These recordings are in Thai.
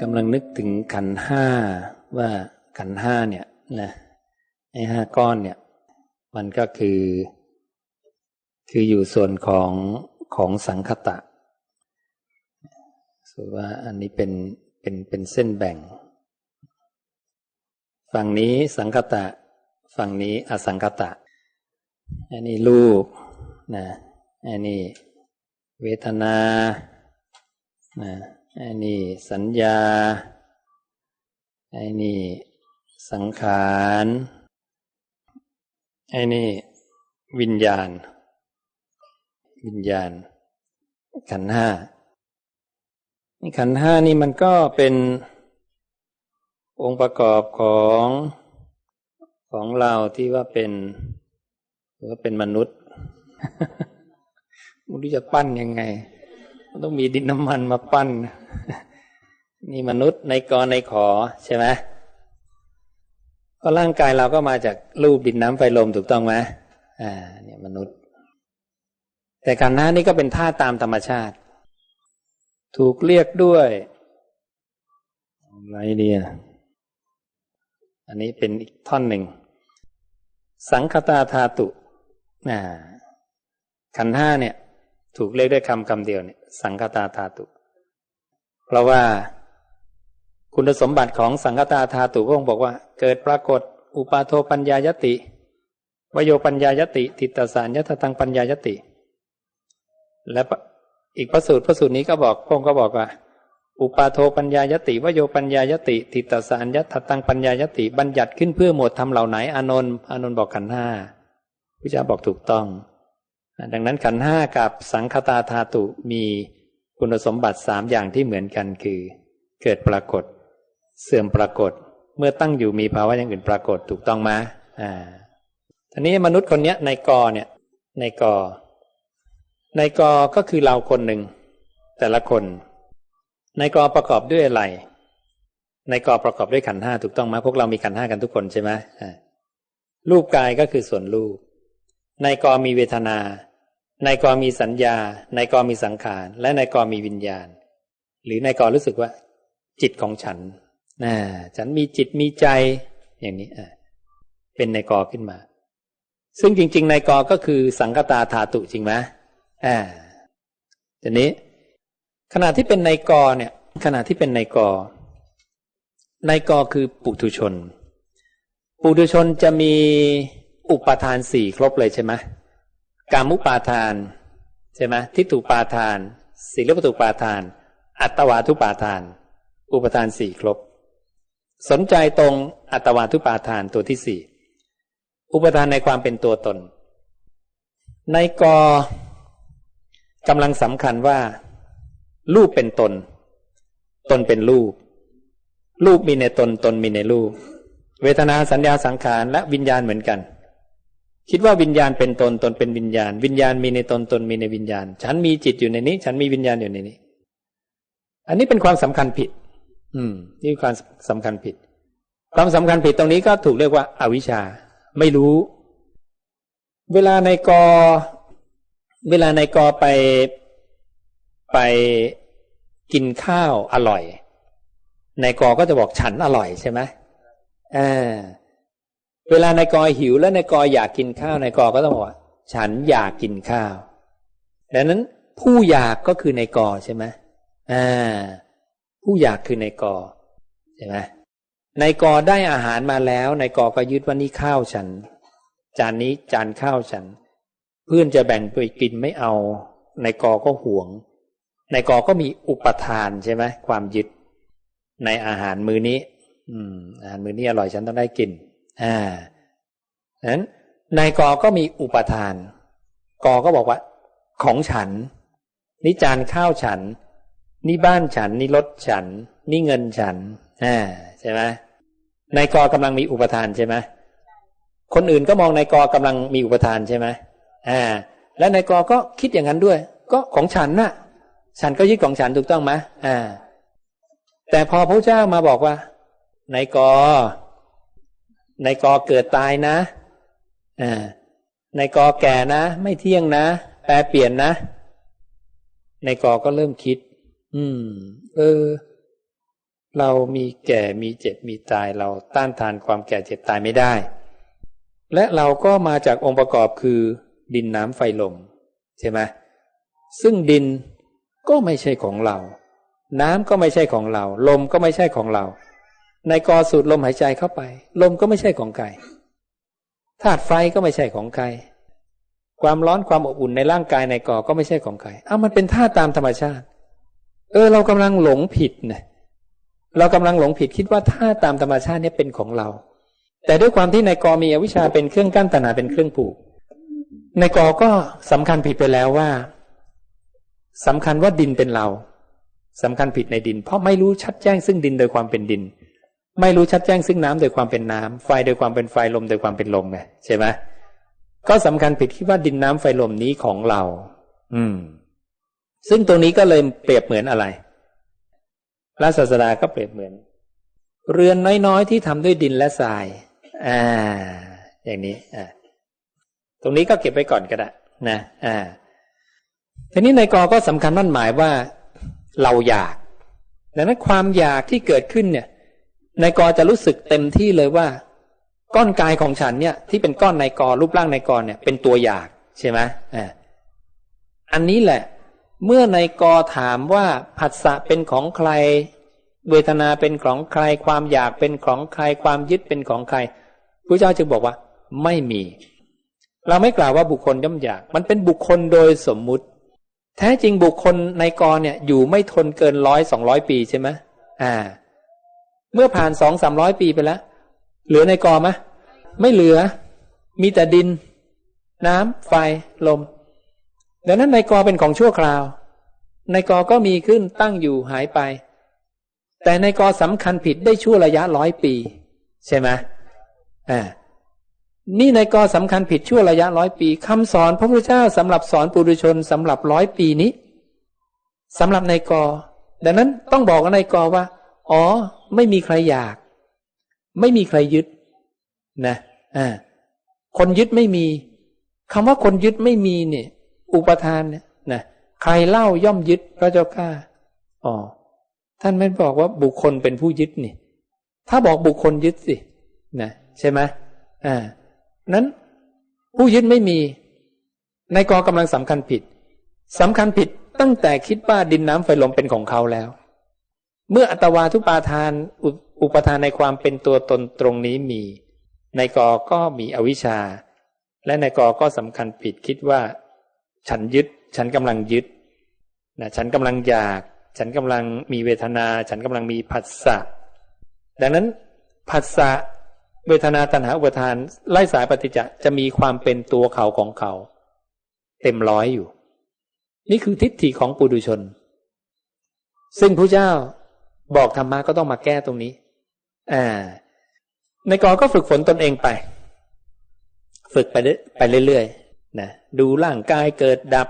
กำลังนึกถึงขันห้าว่าขันห้าเนี่ยนะไอ้ห้าก้อนเนี่ย มันก็คือ คืออยู่ส่วนของของสังคตะส่วนว่าอันนี้เป็นเป็นเป็นเส้นแบ่ง ฝั่งนี้สังคตะ ฝั่งนี้อสังคตะ อันนี้รูปนะอันนี้เวทนานะ ไอันนี้สัญญา ไอันนี้สังขาร ไอันนี้วิญญาณ วิญญาณ ขันห้านี่ขันห้านี่มันก็เป็นองค์ประกอบของของเราที่ว่าเป็นหรือว่าเป็นมนุษย์ไม่รู้จะปั้นยังไง ต้องมีดินน้ำมันมาปั้น นี่มนุษย์ในกอในขอใช่ไหมก็ร่างกายเราก็มาจากรูปดินน้ำไฟลมถูกต้องไหมอ่า เนี่ยมนุษย์ แต่การน้านี่ก็เป็นท่าตามธรรมชาติ ถูกเรียกด้วยอะไรดีอะอันนี้เป็นอีกท่อนหนึ่ง สังคตาธาตุอ่าขันห้าเนี่ย ถูกเรียกด้วยคำคำเดียวเนี่ยสังคตาธาตุ เพราะว่าคุณสมบัติของสังคตาธาตุพระองค์บอกว่า เกิดปรากฏ อุปาโทปัญญายติวโยปัญญายติ ติตสารยัตตังปัญญายติ และอีกพระสูตรพระสูตรนี้ก็บอกพระองค์ก็บอกว่า อุปาโทปัญญายติวโยปัญญายติ ติตสารยัตตังปัญญายติ บัญญัติขึ้นเพื่อหมดทำเหล่าไหน อานนท์อานนท์บอกขันห้าพระเจ้าบอกถูกต้อง ดังนั้นขันห้ากับสังคตาธาตุมีคุณสมบัติสามอย่างที่เหมือนกันคือ เกิดปรากฏ เสื่อมปรากฏ เมื่อตั้งอยู่มีภาวะอย่างอื่นปรากฏถูกต้องไหมอ่าทีนี้มนุษย์คนเนี้ยในกอเนี่ยในกอในกอก็คือเราคนหนึ่ง แต่ละคน ในกอประกอบด้วยอะไร ในกอประกอบด้วยขันห้าถูกต้องไหมพวกเรามีขันห้ากันทุกคนใช่ไหมรูปกายก็คือส่วนรูป ในกอมีเวทนา ในกอมีสัญญา ในกอมีสังขาร และในกอมีวิญญาณ หรือในกอรู้สึกว่า จิตของฉันนะฉันมีจิตมีใจ อย่างนี้อ่เป็นในกอขึ้นมา ซึ่งจริง ๆ ในกอก็คือสังกตาธาตุจริงไหมอ่าทีนี้ ขณะที่เป็นในกอเนี่ย ขณะที่เป็นในกอในกอคือปุถุชน ปุถุชนจะมีอุปทานสี่ครบเลยใช่ไหม กามุปาทานใช่ไหมทิฏฐุปาทานศีลปตุปาทาน อัตวาทุปาทาน อุปทานสี่ครบ สนใจตรงอัตวาทุปาทานตัวที่สี่อุปทานในความเป็นตัวตน ในกอกำลังสำคัญว่า รูปเป็นตน ตนเป็นรูป รูปมีในตนตนมีในรูป เวทนาสัญญาสังขารและวิญญาณเหมือนกัน คิดว่าวิญญาณเป็นตนตนเป็นวิญญาณ วิญญาณมีในตนตนมีในวิญญาณ ฉันมีจิตอยู่ในนี้ ฉันมีวิญญาณอยู่ในนี้ อันนี้เป็นความสำคัญผิด อืม นี่ความสำคัญผิด ความสำคัญผิดตรงนี้ก็ถูกเรียกว่าอาวิชชา ไม่รู้ เวลาในกอ เวลาในกอไปไปกินข้าวอร่อย ในกอก็จะบอกฉันอร่อยใช่ไหมอ่า เวลาในกอหิวแล้วในกออยากกินข้าวในกอก็ต้องบอกว่า ฉันอยากกินข้าว ดังนั้นผู้อยากก็คือในกอใช่ไหมอ่า ผู้อยากคือในกอใช่ไหมในกอได้อาหารมาแล้วในกอก็ยึดว่านี่ข้าวฉัน จานนี้จานข้าวฉัน เพื่อนจะแบ่งไปกินไม่เอาในกอก็ห่วงในกอก็มีอุปทานใช่ไหมความยึดในอาหารมือนี้ อืม อาหารมือนี้อร่อยฉันต้องได้กิน อ่านั้นในกอก็มีอุปทาน กอก็บอกว่า ของฉัน นี่จานข้าวฉัน นี่บ้านฉัน นี่รถฉัน นี่เงินฉันอ่าใช่ไหมนายกอกำลังมีอุปทานใช่ไหมคนอื่นก็มองนายกอกำลังมีอุปทานใช่ไหมอ่า และนายกอก็คิดอย่างนั้นด้วย ก็ของฉันน่ะ ฉันก็ยึดของฉันถูกต้องไหมอ่า แต่พอพระเจ้ามาบอกว่านายกอ ในกอเกิดตายนะอ่านกอแก่นะ ไม่เที่ยงนะ แปรเปลี่ยนนะ ในกอก็เริ่มคิด อืม เออ เรามีแก่มีเจ็บมีตายเราต้านทานความแก่เจ็บตายไม่ได้ และเราก็มาจากองค์ประกอบคือ ดินน้ำไฟลมใช่ไหมซึ่งดินก็ไม่ใช่ของเรา น้ำก็ไม่ใช่ของเรา ลมก็ไม่ใช่ของเรา ในกอสูดลมหายใจเข้าไป ลมก็ไม่ใช่ของใครธาตุไฟก็ไม่ใช่ของใครความร้อนความอบอุ่นในร่างกายในกอก็ไม่ใช่ของใครเอามันเป็นธาตุตามธรรมชาติ เออ เรากำลังหลงผิดนะเรากำลังหลงผิดคิดว่าธาตุตามธรรมชาติเนี่ยเป็นของเรา แต่ด้วยความที่ในกอมีอวิชชาเป็นเครื่องกั้นตัณหาเป็นเครื่องผูกในกอก็สำคัญผิดไปแล้วว่าสำคัญว่าดินเป็นเราสำคัญผิดในดิน เพราะไม่รู้ชัดแจ้งซึ่งดินโดยความเป็นดิน ไม่รู้ชัดแจ้งซึ่งน้ำโดยความเป็นน้ำไฟโดยความเป็นไฟลมโดยความเป็นลมไงใช่ไหมก็สำคัญผิดคิดว่าดินน้ำไฟลมนี้ของเรา อืม ซึ่งตรงนี้ก็เลยเปรียบเหมือนอะไรพระศาสดาก็เปรียบเหมือน เรือนน้อยๆที่ทำด้วยดินและทราย อ่า อย่างนี้ อ่า ตรงนี้ก็เก็บไว้ก่อนก็ได้นะ อ่า ทีนี้ในกอก็สำคัญนั่นหมายว่า เราอยากดังนั้นความอยากที่เกิดขึ้นเนี่ย ในกอจะรู้สึกเต็มที่เลยว่า ก้อนกายของฉันเนี่ย ที่เป็นก้อนในกรูปร่างในกเนี่ย เป็นตัวอยากใช่ไหมอ่าอันนี้แหละ เมื่อในกอถามว่าผัสสะเป็นของใคร เวทนาเป็นของใคร ความอยากเป็นของใคร ความยึดเป็นของใครพระเจ้าจึงบอกว่า ไม่มี เราไม่กล่าวว่าบุคคลย่อมอยาก มันเป็นบุคคลโดยสมมุติ แท้จริงบุคคลในกเนี่ย อยู่ไม่ทนเกินร้อยสองร้อยปีใช่ไหมอ่า เมื่อผ่านสองสามร้อยปีไปแล้ว เหลือในกอไหมไม่เหลือ มีแต่ดิน น้ำไฟลม ดังนั้นในกอเป็นของชั่วคราว ในกอก็มีขึ้นตั้งอยู่หายไป แต่ในกอสำคัญผิดได้ชั่วระยะร้อยปี ใช่ไหมอ่านี่ในกอสำคัญผิดชั่วระยะร้อยปีคำสอนพระพุทธเจ้าสำหรับสอนปุถุชนสำหรับร้อยปีนี้สำหรับในกอ ดังนั้นต้องบอกกับในกอว่า อ๋อ ไม่มีใครอยาก ไม่มีใครยึดนะอ่าคนยึดไม่มีคำว่าคนยึดไม่มีเนี่ย อุปทานเนี่ยนะใครเล่าย่อมยึดพระเจ้าข้าอ๋อท่านไม่บอกว่าบุคคลเป็นผู้ยึดนี่ ถ้าบอกบุคคลยึดสินะใช่ไหมอ่านั้นผู้ยึดไม่มี ในกอกำลังสำคัญผิดสำคัญผิดตั้งแต่คิดว่าดินน้ำไฟลมเป็นของเขาแล้ว เมื่ออัตวาทุปาทานอุปทานในความเป็นตัวตนตรงนี้มี ในกอก็มีอวิชชา และในกอก็สำคัญผิดคิดว่า ฉันยึด ฉันกำลังยึดนะฉันกำลังอยาก ฉันกำลังมีเวทนา ฉันกำลังมีผัสสะดังนั้นผัสสะเวทนาตัณหาอุปทานไล่สายปฏิจจะจะมีความเป็นตัวเขาของเขา เต็มร้อยอยู่ นี่คือทิฏฐิของปุถุชน ซึ่งพระเจ้า บอกธรรมะก็ต้องมาแก้ตรงนี้อ่าในกอก็ฝึกฝนตนเองไป ฝึกไปไปเรื่อยๆนะดูร่างกายเกิดดับ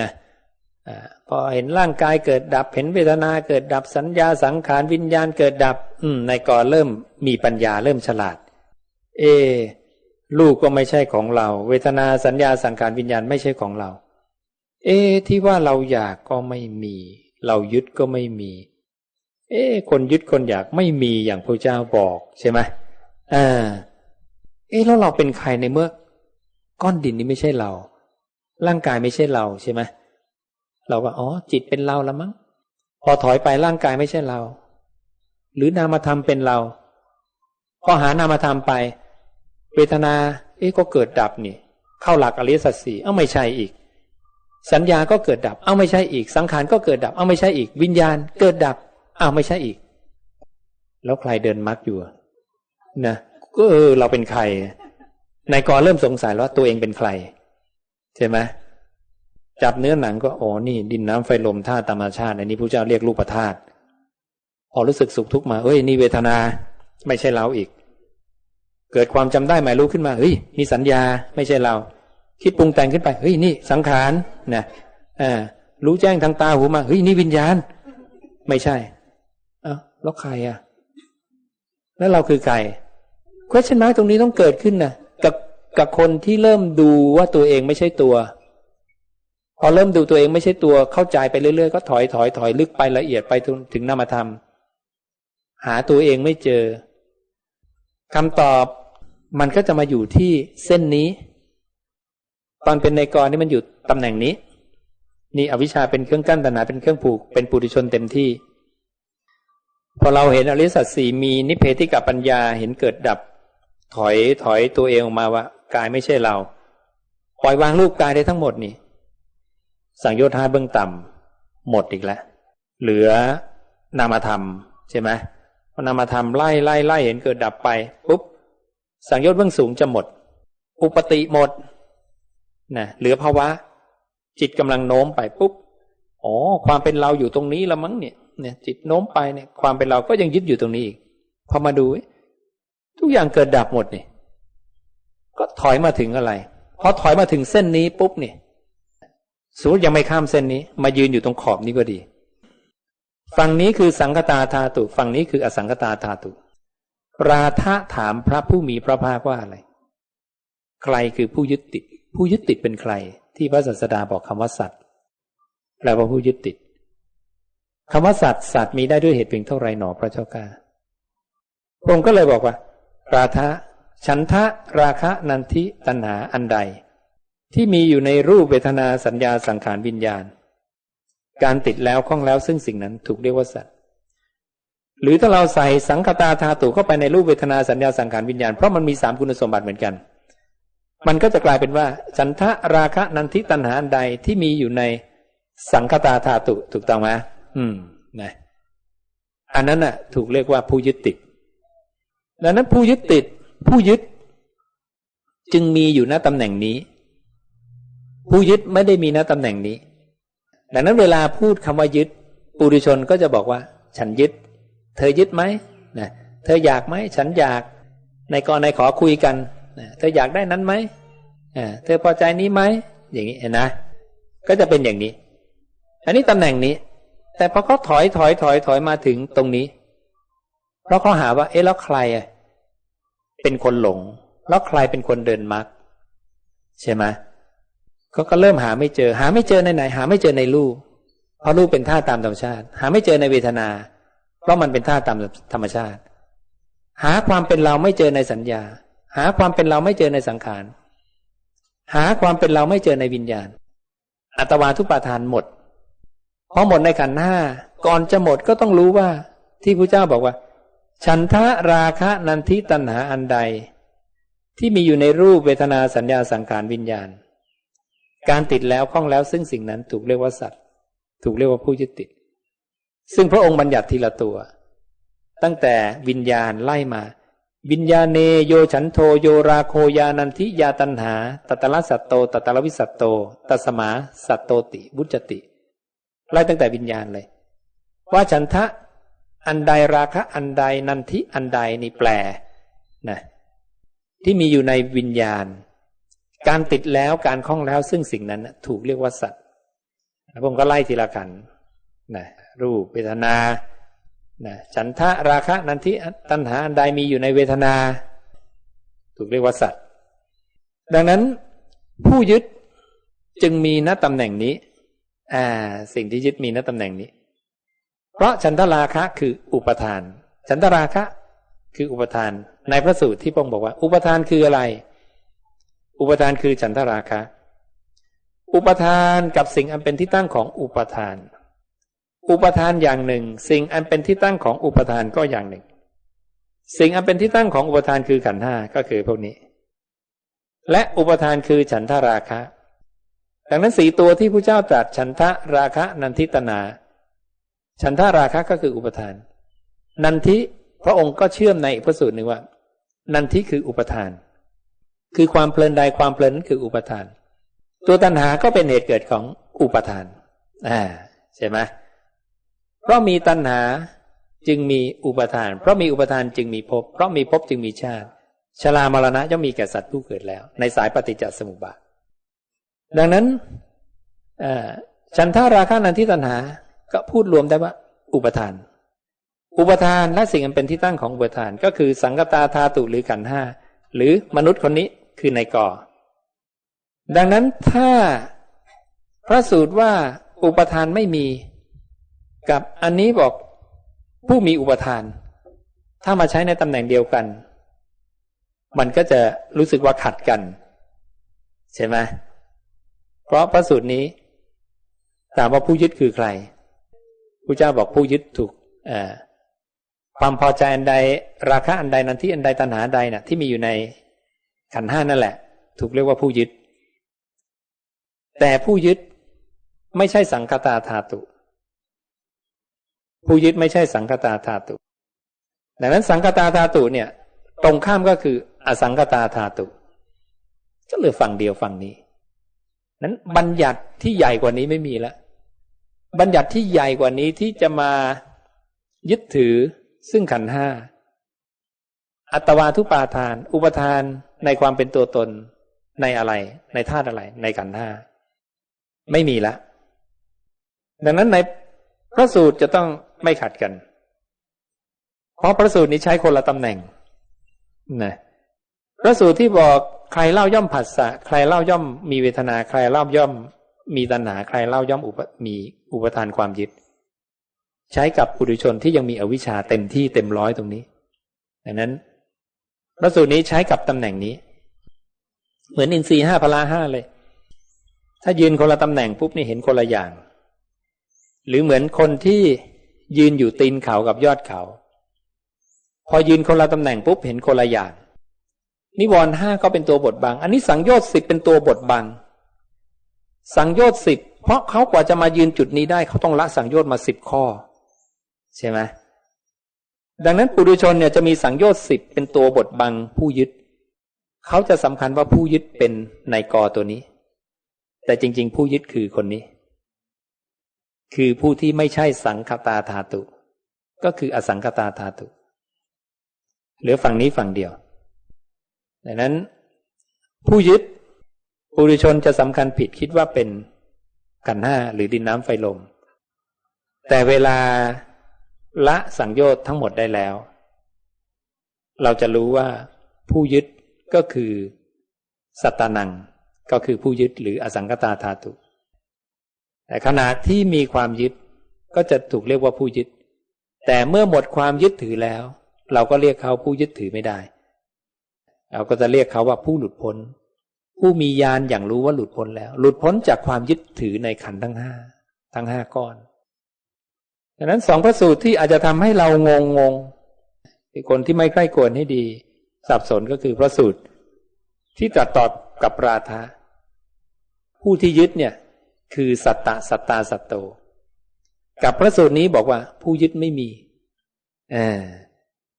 นะอพอเห็นร่างกายเกิดดับ เห็นเวทนาเกิดดับสัญญาสังขารวิญญาณเกิดดับ อืมในกอเริ่มมีปัญญาเริ่มฉลาด เอ ลูกก็ไม่ใช่ของเรา เวทนาสัญญาสังขารวิญญาณไม่ใช่ของเรา เอ ที่ว่าเราอยากก็ไม่มี เรายึดก็ไม่มี เอคนยึดคนอยากไม่มีอย่างพระเจ้าบอกใช่ไหมอ่าเอแล้วเราเป็นใครในเมื่อ ก้อนดินนี้ไม่ใช่เรา ร่างกายไม่ใช่เราใช่ไหมเราก็อ๋อ จิตเป็นเราล้วมั้งพอถอยไปร่างกายไม่ใช่เรา หรือนามธรรมเป็นเรา พอหานามธรรมไป เวทนา เอ๊ะก็เกิดดับนี่ เข้าหลักอริยสัจสี่เอ้าไม่ใช่อีก สัญญาก็เกิดดับ เอ้าไม่ใช่อีก สังขารก็เกิดดับ เอ้าไม่ใช่อีก วิญญาณเกิดดับ อ้าวไม่ใช่อีก แล้วใครเดินมักอยู่นะก็เออเราเป็นใครนายกรเริ่มสงสัยว่าตัวเองเป็นใคร ใช่ไหมจับเนื้อหนังก็โอ้นี่ ดินน้ำไฟลมธาตุธรรมชาติอันนี้พระเจ้าเรียกรูปธาตุพอรู้สึกสุขทุกข์มาเอ้ยนี่เวทนาไม่ใช่เราอีก เกิดความจำได้หมายรู้ขึ้นมาเฮ้ยมีสัญญาไม่ใช่เรา คิดปรุงแต่งขึ้นไปเฮ้ยนี่สังขารนะอ่ารู้แจ้งทางตาหูมาเฮ้ยนี่วิญญาณ ไม่ใช่ แล้วใครอะ แล้วเราคือใคร question mark ตรงนี้ต้องเกิดขึ้นนะกับกับคนที่เริ่มดูว่าตัวเองไม่ใช่ตัว พอเริ่มดูตัวเองไม่ใช่ตัวเข้าใจไปเรื่อยๆ ก็ถอยถอยถอยลึกไปละเอียดไปถึงนามธรรม หาตัวเองไม่เจอคำตอบมันก็จะมาอยู่ที่เส้นนี้ ตอนเป็นในกรนี่มันอยู่ตำแหน่งนี้ นี่อวิชชาเป็นเครื่องกั้นตัณหาเป็นเครื่องผูกเป็นปุถุชนเต็มที่ พอเราเห็นอริสัตสีมีนิเพธิกับปัญญาเห็นเกิดดับ ถอยถอยตัวเองออกมาว่ากายไม่ใช่เรา ปล่อยวางรูปกายได้ทั้งหมดนี่ สังโยชน์ห้าเบื้องต่ำหมดอีกแล้ว เหลือนามธรรมใช่ไหมพอนามธรรมไล่ไล่ไล่เห็นเกิดดับไปปุ๊บสังโยชน์เบื้องสูงจะหมด อุปติหมดนะเหลือภาวะ จิตกำลังโน้มไปปุ๊บอ๋อความเป็นเราอยู่ตรงนี้ละมั้งเนี่ย เนี่ยจิตโน้มไปเนี่ยความเป็นเราก็ยังยึดอยู่ตรงนี้อีกพอมาดู ทุกอย่างเกิดดับหมดเนี่ยก็ถอยมาถึงอะไรพอถอยมาถึงเส้นนี้ปุ๊บเนี่ยสมมติยังไม่ข้ามเส้นนี้ มายืนอยู่ตรงขอบนี้ก็ดี ฝั่งนี้คือสังคตาธาตุฝั่งนี้คืออสังคตาธาตุราธะถามพระผู้มีพระภาคว่าอะไร ใครคือผู้ยึดติด ผู้ยึดติดเป็นใคร ที่พระศาสดาบอกคำว่าสัตว์แปลว่าผู้ยึดติด คำว่าสัตว์สัตว์มีได้ด้วยเหตุเพียงเท่าไรหนอพระเจ้าก้าพระองค์ก็เลยบอกว่า ราธะฉันทะราคะนันทิตัณหาอันใด ที่มีอยู่ในรูปเวทนาสัญญาสังขารวิญญาณ การติดแล้วคล้องแล้วซึ่งสิ่งนั้นถูกเรียกว่าสัตว์ หรือถ้าเราใส่สังคตาธาตุเข้าไปในรูปเวทนาสัญญาสังขารวิญญาณเพราะมันมีสามคุณสมบัติเหมือนกัน มันก็จะกลายเป็นว่าสันทะราคะนันทิตัณหาอันใดที่มีอยู่ในสังคตาธาตุถูกต้องไหม อืมนะอันนั้นน่ะ ถูกเรียกว่าผู้ยึดติดดังนั้นผู้ยึดติด ผู้ยึด จึงมีอยู่ณตำแหน่งนี้ ผู้ยึดไม่ได้มีณตำแหน่งนี้ ดังนั้นเวลาพูดคำว่ายึด ปุถุชนก็จะบอกว่า ฉันยึด เธอยึดไหมนะเธออยากไหมฉันอยาก ในกรในขอคุยกันนะเธออยากได้นั้นไหมเธอพอใจนี้ไหมอย่างนี้เห็นนะก็จะเป็นอย่างนี้ อันนี้ตำแหน่งนี้ แต่พอเขาถอยถอยถอยถอยมาถึงตรงนี้ เพราะเขาหาว่า เอ๊ะแล้วใครอะเป็นคนหลง แล้วใครเป็นคนเดินมรรคใช่ไหมเขาก็เริ่มหาไม่เจอ หาไม่เจอในไหน หาไม่เจอในรูป เพราะรูปเป็นท่าตามธรรมชาติ หาไม่เจอในเวทนา เพราะมันเป็นท่าตามธรรมชาติ หาความเป็นเราไม่เจอในสัญญา หาความเป็นเราไม่เจอในสังขาร หาความเป็นเราไม่เจอในวิญญาณ อัตวาทุปาทานหมด พอหมดในขันห้าก่อนจะหมดก็ต้องรู้ว่า ที่พระเจ้าบอกว่า ฉันทะราคะนันทิตัณหาอันใด ที่มีอยู่ในรูปเวทนาสัญญาสังขารวิญญาณ การติดแล้วคล้องแล้วซึ่งสิ่งนั้นถูกเรียกว่าสัตว์ ถูกเรียกว่าผู้ยึดติด ซึ่งพระองค์บัญญัติทีละตัว ตั้งแต่วิญญาณไล่มาวิญญาเนโยฉันโทโยราโคยานันทิยาตันหาตตละสัตโตตตละวิสัตโต ตัสมา สัตโตติบุจติ ไล่ตั้งแต่วิญญาณเลย ว่าฉันทะอันใดราคะอันใดนันทิอันใดนี่แปลนะที่มีอยู่ในวิญญาณ การติดแล้วการคล้องแล้วซึ่งสิ่งนั้นถูกเรียกว่าสัตว์ผมก็ไล่ทีละขันนะรูปเวทนานะฉันทะราคะนันทิตัณหาอันใดมีอยู่ในเวทนา ถูกเรียกว่าสัตว์ ดังนั้นผู้ยึดจึงมีณตำแหน่งนี้ อ่า สิ่งที่ยึดมีณตำแหน่งนี้ เพราะฉันทราคะคืออุปทาน ฉันทราคะคืออุปทาน ในพระสูตรที่พงบอกว่า อุปทานคืออะไร อุปทานคือฉันทราคะ อุปทานกับสิ่งอันเป็นที่ตั้งของอุปทาน อุปทานอย่างหนึ่ง สิ่งอันเป็นที่ตั้งของอุปทานก็อย่างหนึ่ง สิ่งอันเป็นที่ตั้งของอุปทานคือขันธ์ห้าก็คือพวกนี้ และอุปทานคือฉันทราคะ ดังนั้นสีตัวที่พระเจ้าตรัสฉันทะราคะนันทิตนา ฉันทะราคะก็คืออุปทาน นันทิพระองค์ก็เชื่อมในพระสูตรหนึ่งว่า นันทิคืออุปทาน คือความเพลินใดความเพลินนั้นคืออุปทาน ตัวตัณหาก็เป็นเหตุเกิดของอุปทานอ่าใช่ไหมเพราะมีตัณหาจึงมีอุปทาน เพราะมีอุปทานจึงมีภพเพราะมีภพจึงมีชาติชรามรณะย่อมมีแก่สัตว์ผู้เกิดแล้ว ในสายปฏิจจสมุปบาท ดังนั้นฉันทาราคานันทิตัณหา ก็พูดรวมได้ว่า อุปทาน อุปทานและสิ่งอันเป็นที่ตั้งของอุปทาน ก็คือสังกตาธาตุหรือขันห้าหรือมนุษย์คนนี้คือในก่อ ดังนั้นถ้าพระสูตรว่าอุปทานไม่มี กับอันนี้บอกผู้มีอุปทาน ถ้ามาใช้ในตำแหน่งเดียวกัน มันก็จะรู้สึกว่าขัดกัน ใช่ไหม เพราะพระสูตรนี้ถามว่าผู้ยึดคือใครพระเจ้าบอกผู้ยึดถูกความพอใจอันใด ราคะอันใดนันที่อันใดตัณหาใดนะ่ะ ที่มีอยู่ในขันห้านั่นแหละ ถูกเรียกว่าผู้ยึด แต่ผู้ยึดไม่ใช่สังคตาธาตุ ผู้ยึดไม่ใช่สังคตาธาตุ ดังนั้นสังคตาธาตุเนี่ย ตรงข้ามก็คือ อสังคตาธาตุก็เหลือฝั่งเดียวฝั่งนี้ นั้นบัญญัติที่ใหญ่กว่านี้ไม่มีแล้วบัญญัติที่ใหญ่กว่านี้ที่จะมายึดถือซึ่งขันห้าอัตวาทุปาทาน อุปทานในความเป็นตัวตนในอะไร ในธาตุอะไร ในขันห้าไม่มีละ ดังนั้นในพระสูตรจะต้องไม่ขัดกัน เพราะพระสูตรนี้ใช้คนละตำแหน่งนะพระสูตรที่บอก ใครเล่าย่อมผัสสะใครเล่าย่อมมีเวทนา ใครเล่าย่อมมีตัณหาใครเล่าย่อมอุปมีอุปทานความยึด ใช้กับปุถุชนที่ยังมีอวิชชาเต็มที่เต็มร้อยตรงนี้ ดังนั้นพระสูตรนี้ใช้กับตำแหน่งนี้ เหมือนอินทรีห้าพละห้าเลย ถ้ายืนคนละตำแหน่งปุ๊บนี่เห็นคนละอย่าง หรือเหมือนคนที่ยืนอยู่ตีนเขากับยอดเขา พอยืนคนละตำแหน่งปุ๊บเห็นคนละอย่าง นิวรณ์ห้าก็เป็นตัวบทบัง อันนี้สังโยชน์สิบเป็นตัวบทบัง สังโยชน์สิบเพราะเขากว่าจะมายืนจุดนี้ได้เขาต้องละสังโยชน์มาสิบข้อ ใช่ไหมดังนั้นปุถุชนเนี่ยจะมีสังโยชน์สิบเป็นตัวบทบังผู้ยึด เขาจะสำคัญว่าผู้ยึดเป็นในกอตัวนี้ แต่จริง ๆ ผู้ยึดคือคนนี้ คือผู้ที่ไม่ใช่สังคตาธาตุ ก็คืออสังคตาธาตุ เหลือฝั่งนี้ฝั่งเดียว ดังนั้นผู้ยึดปุถุชนจะสำคัญผิดคิดว่าเป็นกันห้าหรือดินน้ำไฟลม แต่เวลาละสังโยชน์ทั้งหมดได้แล้ว เราจะรู้ว่าผู้ยึดก็คือสัตตานังก็คือผู้ยึดหรืออสังกตาธาตุ แต่ขณะที่มีความยึดก็จะถูกเรียกว่าผู้ยึด แต่เมื่อหมดความยึดถือแล้ว เราก็เรียกเขาผู้ยึดถือไม่ได้ เราก็จะเรียกเขาว่าผู้หลุดพ้น ผู้มีญาณอย่างรู้ว่าหลุดพ้นแล้ว หลุดพ้นจากความยึดถือในขันทั้งห้าทั้งห้าก้อนดังนั้นสองพระสูตรที่อาจจะทำให้เรางงงงคนที่ไม่ใกล้กวนให้ดี สับสนก็คือพระสูตรที่ตรัสตอบกับราธาผู้ที่ยึดเนี่ย คือสัตตะสัตตาสัตโต กับพระสูตรนี้บอกว่า ผู้ยึดไม่มีอ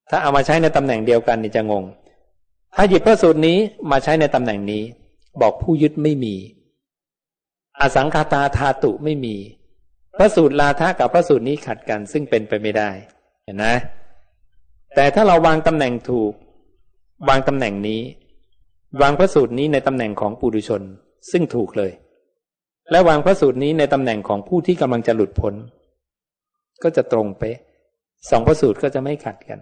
ถ้าเอามาใช้ในตำแหน่งเดียวกันนี่จะงง ถ้าหยิบพระสูตรนี้มาใช้ในตำแหน่งนี้ บอกผู้ยึดไม่มี อสังคาตาธาตุไม่มี พระสูตรลาทะกับพระสูตรนี้ขัดกันซึ่งเป็นไปไม่ได้ เห็นนะ แต่ถ้าเราวางตำแหน่งถูก วางตำแหน่งนี้ วางพระสูตรนี้ในตำแหน่งของปุถุชน ซึ่งถูกเลย และวางพระสูตรนี้ในตำแหน่งของผู้ที่กำลังจะหลุดพ้น ก็จะตรงเป๊ะสองพระสูตรก็จะไม่ขัดกัน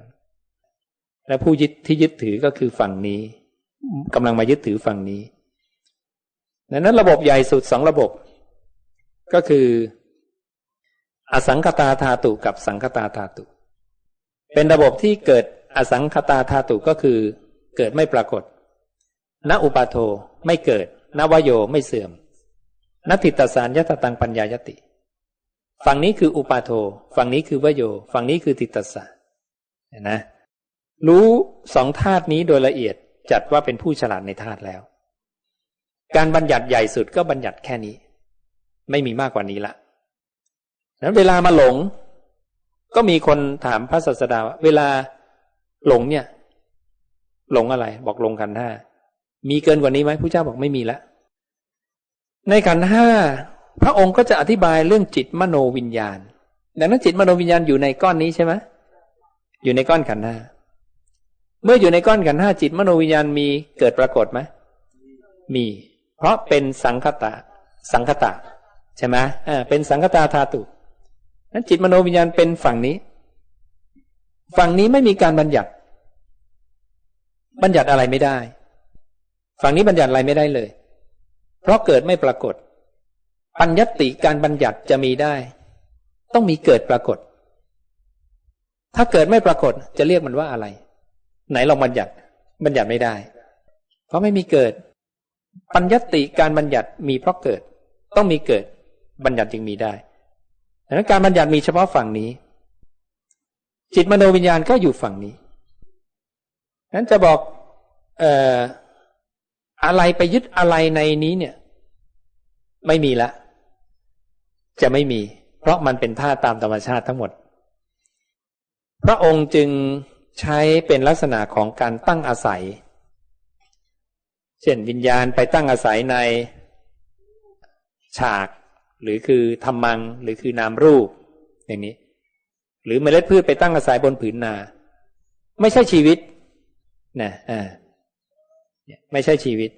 และผู้ยึดที่ยึดถือก็คือฝั่งนี้กำลังมายึดถือฝั่งนี้ดังนั้นระบบใหญ่สุดสองระบบ ก็คือ อสังคตาธาตุกับสังคตาธาตุ เป็นระบบที่เกิดอสังคตาธาตุก็คือ เกิดไม่ปรากฏณอุปาโทไม่เกิดนวโยไม่เสื่อมนติตสารยตตังปัญญายติ ฝั่งนี้คืออุปาโท ฝั่งนี้คือวโย ฝั่งนี้คือติตสาเห็นนะ รู้สองธาตุนี้โดยละเอียดจัดว่าเป็นผู้ฉลาดในธาตุแล้ว การบัญญัติใหญ่สุดก็บัญญัติแค่นี้ ไม่มีมากกว่านี้ละนั้นเวลามาหลง ก็มีคนถามพระศาสดาว่าเวลาหลงเนี่ย หลงอะไร บอกหลงขันห้ามีเกินกว่านี้ไหมผู้เจ้าบอกไม่มีแล้วในขันห้าพระองค์ก็จะอธิบายเรื่องจิตมโนวิญญาณ ดังนั้นจิตมโนวิญญาณอยู่ในก้อนนี้ใช่ไหมอยู่ในก้อนขันห้า เมื่ออยู่ในก้อนขันห้าจิตมโนวิญญาณมีเกิดปรากฏไหมมี เพราะเป็นสังคตะ สังคตะ ใช่ไหมอ่าเป็นสังคตาธาตุนั้นจิตมโนวิญญาณเป็นฝั่งนี้ ฝั่งนี้ไม่มีการบัญญัติ บัญญัติอะไรไม่ได้ ฝั่งนี้บัญญัติอะไรไม่ได้เลย เพราะเกิดไม่ปรากฏ ปัญญติการบัญญัติจะมีได้ ต้องมีเกิดปรากฏ ถ้าเกิดไม่ปรากฏจะเรียกมันว่าอะไร ไหนลองบัญญัติบัญญัติไม่ได้ เพราะไม่มีเกิด ปัญญติการบัญญัติมีเพราะเกิด ต้องมีเกิด บัญญัติจึงมีได้ดังนั้นการบัญญัติมีเฉพาะฝั่งนี้ จิตมโนวิญญาณก็อยู่ฝั่งนี้นั้นจะบอกเอ่ออะไรไปยึดอะไรในนี้เนี่ย ไม่มีละ จะไม่มี เพราะมันเป็นท่าตามธรรมชาติทั้งหมด พระองค์จึง ใช้เป็นลักษณะของการตั้งอาศัย เช่นวิญญาณไปตั้งอาศัยใน ฉาก หรือคือธรรมัง หรือคือนามรูป อย่างนี้ หรือเมล็ดพืชไปตั้งอาศัยบนผืนนา ไม่ใช่ชีวิตนะอ่าไม่ใช่ชีวิต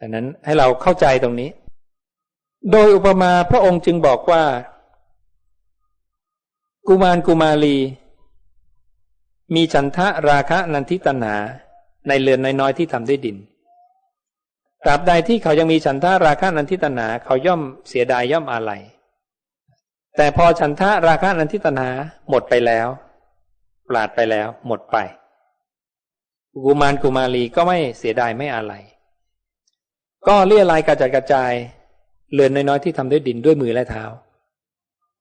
ดังนั้นให้เราเข้าใจตรงนี้ โดยอุปมาพระองค์จึงบอกว่า กุมารกุมารี มีฉันทะราคะนันทิตนาในเรือนน้อยๆที่ทำด้วยดินตราบใดที่เขายังมีฉันทะราคะนันทิตนาเขาย่อมเสียดายย่อมอะไรแต่พอฉันทะราคะนันทิตนาหมดไปแล้ว ปราดไปแล้ว หมดไปกุมารกุมารีก็ไม่เสียดายไม่อะไรก็เลี่ยลายกระจัดกระจายเลือนน้อยๆที่ทำด้วยดินด้วยมือและเท้า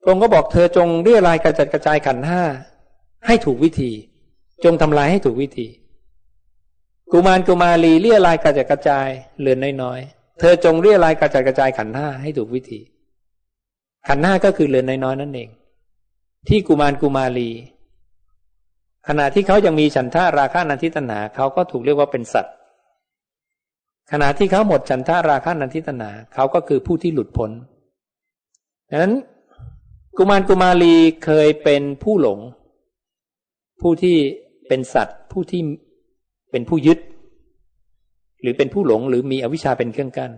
พระองค์ก็บอกเธอจงเลี่ยลายกระจัดกระจายขันห้าให้ถูกวิธี จงทำลายให้ถูกวิธี กุมารกุมารีเลี่ยลายกระจัดกระจายเลือนน้อยๆ เธอจงเลี่ยลายกระจัดกระจายขันห้าให้ถูกวิธี ขันห้าก็คือเลือนน้อยๆนั่นเอง ที่กุมารกุมารี ขณะที่เขายังมีฉันทาราคะนันทิตนาเขาก็ถูกเรียกว่าเป็นสัตว์ ขณะที่เขาหมดฉันทาราคะนันทิตนาเขาก็คือผู้ที่หลุดพ้นดังนั้นกุมารกุมารีเคยเป็นผู้หลง ผู้ที่ เป็นสัตว์ผู้ที่เป็นผู้ยึด หรือเป็นผู้หลงหรือมีอวิชชาเป็นเครื่องกัน้น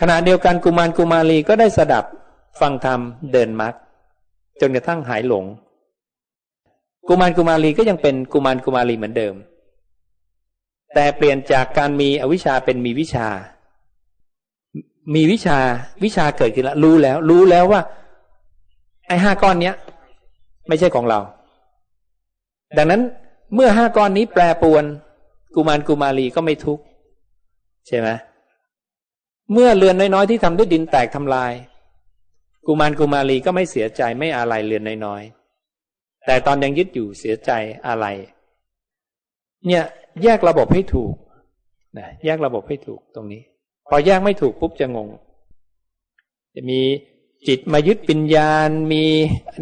ขณะเดียวกันกุมารกุมารีก็ได้สดับฟังธรรมเดินมรรคจนกระทั่งหายหลง กุมารกุมารีก็ยังเป็นกุมารกุมารีเหมือนเดิม แต่เปลี่ยนจากการมีอวิชชาเป็นมีวิชา มีวิชาวิชาเกิดขึ้นแล้วรู้แล้ว รู้แล้วว่า ไอ้ห้าก้อนเนี้ย ไม่ใช่ของเรา ดังนั้น เมื่อห้าก้อนนี้แปรปวน กุมารกุมารีก็ไม่ทุกข์ใช่ไหมเมื่อเรือนน้อยๆที่ทำด้วยดินแตกทำลาย กุมารกุมารีก็ไม่เสียใจไม่อะไรเรือนน้อยๆแต่ตอนยังยึดอยู่เสียใจอะไร เนี่ยแยกระบบให้ถูกนะแยกระบบให้ถูกตรงนี้ พอแยกไม่ถูกปุ๊บจะงง จะมีจิตมายึดปิญญาณมี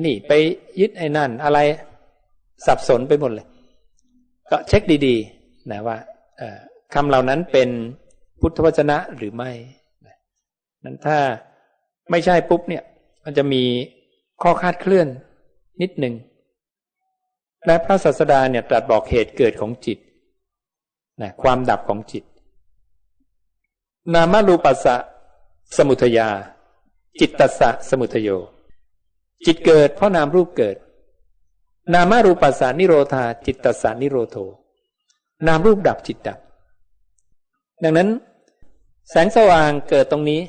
นี่ไปยึดไอ้นั่น อะไร สับสนไปหมดเลย ก็เช็คดีๆนะว่าคำเหล่านั้นเป็นพุทธวจนะหรือไม่นั้นถ้าไม่ใช่ปุ๊บเนี่ย มันจะมีข้อคาดเคลื่อนนิดหนึ่ง และพระศาสดาเนี่ยตรัสบอกเหตุเกิดของจิตนะความดับของจิต นามารูปัสสะสมุทยา จิตตสะสมุทโย จิตเกิดเพราะนามรูปเกิด นามารูปัสสานิโรธา จิตตสานิโรโทนามรูปดับจิตดับ ดังนั้น แสงสว่างเกิดตรงนี้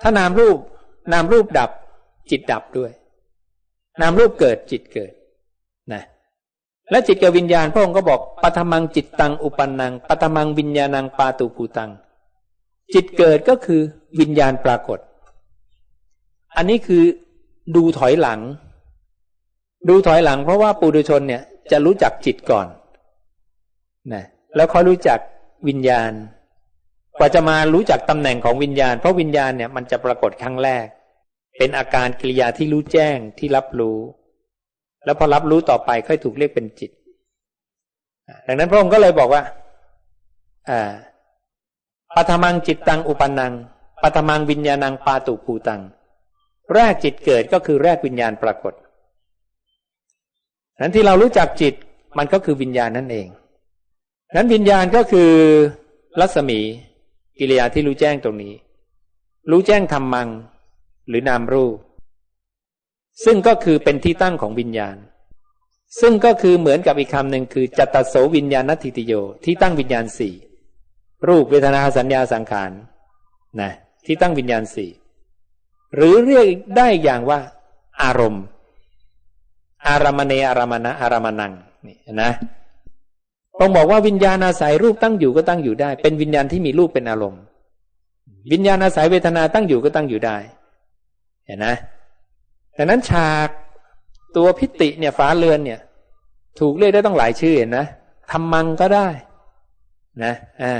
ถ้านามรูป นามรูปดับ จิตดับด้วย นามรูปเกิดจิตเกิดนะและจิตกับวิญญาณพระองค์ก็บอกปัทมังจิตตังอุปันนังปัทมังวิญญาณังปาตุภูตัง จิตเกิดก็คือวิญญาณปรากฏ อันนี้คือดูถอยหลัง ดูถอยหลังเพราะว่าปุถุชนเนี่ยจะรู้จักจิตก่อนนะแล้วเขารู้จักวิญญาณ กว่าจะมารู้จักตำแหน่งของวิญญาณ เพราะวิญญาณเนี่ยมันจะปรากฏครั้งแรก เป็นอาการกิริยาที่รู้แจ้งที่รับรู้ แล้วพอรับรู้ต่อไปค่อยถูกเรียกเป็นจิต ดังนั้นพระองค์ก็เลยบอกว่าปัทมังจิตตังอุปนังปัทมังวิญญาณังปาตุภูตัง แรกจิตเกิดก็คือแรกวิญญาณปรากฏ นั้นที่เรารู้จักจิตมันก็คือวิญญาณนั่นเองนั้นวิญญาณก็คือรัศมี กิริยาที่รู้แจ้งตรงนี้ รู้แจ้งธรรมัง หรือนามรูป ซึ่งก็คือเป็นที่ตั้งของวิญญาณ ซึ่งก็คือเหมือนกับอีกคำหนึ่งคือจัตตโสวิญญาณทิติโย ที่ตั้งวิญญาณสี่รูปเวทนาสัญญาสังขารนะที่ตั้งวิญญาณสี่หรือเรียกได้อย่างว่า อารมณ์ อารามเนอารามณะอารามนังนี่นะต้องบอกว่าวิญญาณอาศัยรูปตั้งอยู่ก็ตั้งอยู่ได้ เป็นวิญญาณที่มีรูปเป็นอารมณ์ วิญญาณอาศัยเวทนาตั้งอยู่ก็ตั้งอยู่ได้ เห็นนะดังนั้นฉากตัวพิติเนี่ยฟ้าเรือนเนี่ย ถูกเรียกได้ต้องหลายชื่อเห็นนะทำมังก็ได้ นะอ่า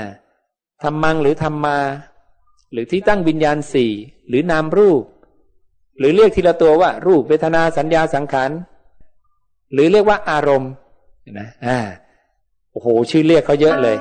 ทำมังหรือทำมา หรือที่ตั้งวิญญาณสี่หรือนามรูป หรือเรียกทีละตัวว่า รูปเวทนาสัญญาสังขาร หรือเรียกว่าอารมณ์นะอ่าโอ้โหชื่อเรียกเขาเยอะเลย